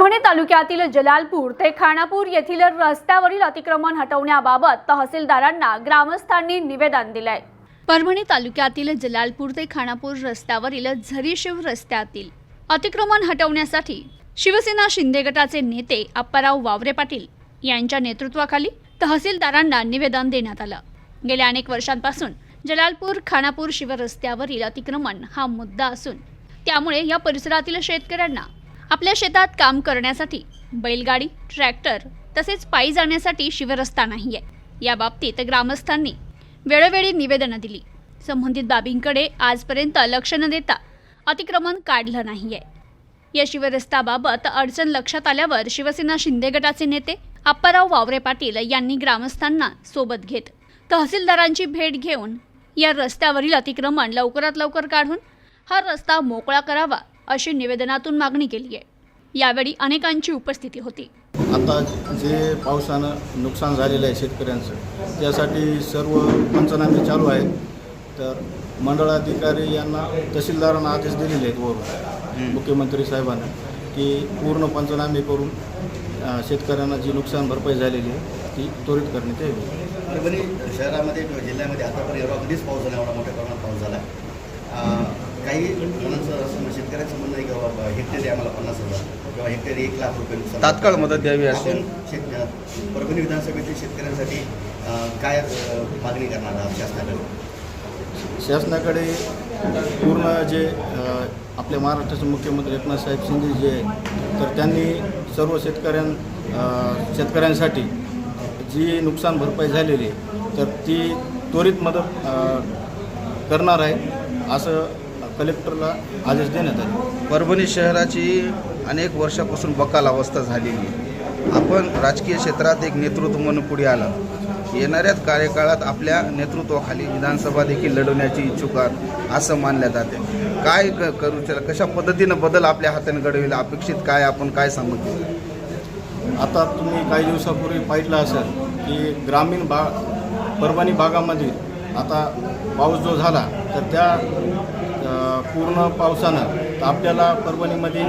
परभणी तालुक्यातील जलालपूर ते खानापूर येथील रस्त्यावरील अतिक्रमण हटवण्याबाबत तहसीलदारांना ग्रामस्थांनी निवेदन दिलंय. परभणी तालुक्यातील जलालपूर ते खानापूर रस्त्यावरील झरीशिव रस्त्यातील अतिक्रमण हटवण्यासाठी शिवसेना शिंदे गटाचे नेते अप्पाराव वावरे पाटील यांच्या नेतृत्वाखाली तहसीलदारांना निवेदन देण्यात आलं. गेल्या अनेक वर्षांपासून जलालपूर खानापूर शिवरस्त्यावरील अतिक्रमण हा मुद्दा असून त्यामुळे या परिसरातील शेतकऱ्यांना आपल्या शेतात काम करण्यासाठी बैलगाडी ट्रॅक्टर तसेच पायी जाण्यासाठी शिवरस्ता नाही आहे या बाबतीत ग्रामस्थांनी वेळोवेळी निवेदनं दिली. संबंधित बाबींकडे आजपर्यंत लक्ष न देता अतिक्रमण काढलं नाही आहे या शिवरस्त्याबाबत अडचण लक्षात आल्यावर शिवसेना शिंदे गटाचे नेते अप्पाराव वावरे पाटील यांनी ग्रामस्थांना सोबत घेत तहसीलदारांची भेट घेऊन या रस्त्यावरील अतिक्रमण लवकरात लवकर काढून हा रस्ता मोकळा करावा अशी निवेदनातून मागणी केली आहे यावेळी अनेकांची उपस्थिती होती. आता जे पावसानं नुकसान झालेलं आहे शेतकऱ्यांचं त्यासाठी सर्व पंचनामे चालू आहेत. तर मंडळाधिकारी यांना तहसीलदारांना आदेश दिलेले आहेत वरून मुख्यमंत्री साहेबांना की पूर्ण पंचनामे करून शेतकऱ्यांना जी नुकसान भरपाई झालेली आहे ती त्वरित करण्यात यावी. शहरामध्ये किंवा जिल्ह्यामध्ये आतापर्यंत एवढा कधीच पाऊस झाला एवढा मोठ्या प्रमाणात पाऊस झाला अं, काही जणांचं असं म्हणजे शेतकऱ्याचं म्हणणं आहे की बाबा हेक्टरी आम्हाला पन्नास हजार किंवा हेक्टरी एक लाख रुपये तात्काळ मदत द्यावी असे आपण शेत अं, परभणी विधानसभेतील शेतकऱ्यांसाठी काय मागणी करणार आहात शासनाकडे? शासनाकडे पूर्ण जे अ, आपल्या महाराष्ट्राचे मुख्यमंत्री एकनाथ साहेब शिंदे जे आहे तर त्यांनी सर्व शेतकऱ्यां शेतकऱ्यांसाठी जी नुकसान भरपाई झालेली आहे तर ती त्वरित मदत करणार आहे असं कलेक्टरला आदेश देण्यात आले. परभणी शहराची अनेक वर्षापासून बकाल अवस्था झालेली आहे. आपण राजकीय क्षेत्रात एक नेतृत्व म्हणून पुढे आला येणाऱ्या कार्यकाळात आपल्या नेतृत्वाखाली विधानसभा देखील लढवण्याची इच्छुक आहात असं मानल्या जाते. काय क करू त्याला कशा पद्धतीनं बदल आपल्या हाताने घडवेल अपेक्षित काय आपण काय सांगू? आता तुम्ही काही दिवसापूर्वी पाहिलं असेल की ग्रामीण भा परभणी भागामध्ये आता पाऊस जो झाला तर त्या पूर्ण पावसानं आपल्याला परभणीमध्ये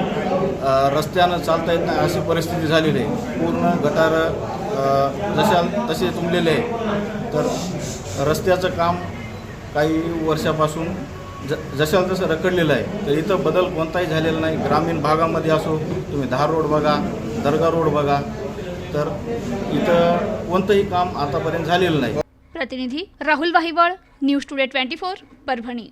रस्त्यानं चालता येत नाही अशी परिस्थिती झालेली आहे. पूर्ण गटार जशा तसे तुंबलेले आहे तर रस्त्याचं काम काही वर्षापासून ज जशाला तसं रखडलेलं आहे. तर इथं बदल कोणताही झालेला नाही. ग्रामीण भागामध्ये असो तुम्ही धार रोड बघा दर्गा रोड बघा तर इथं कोणतंही काम आतापर्यंत झालेलं नाही. प्रतिनिधी Rahul Wahiwal news today twenty four Parbhani.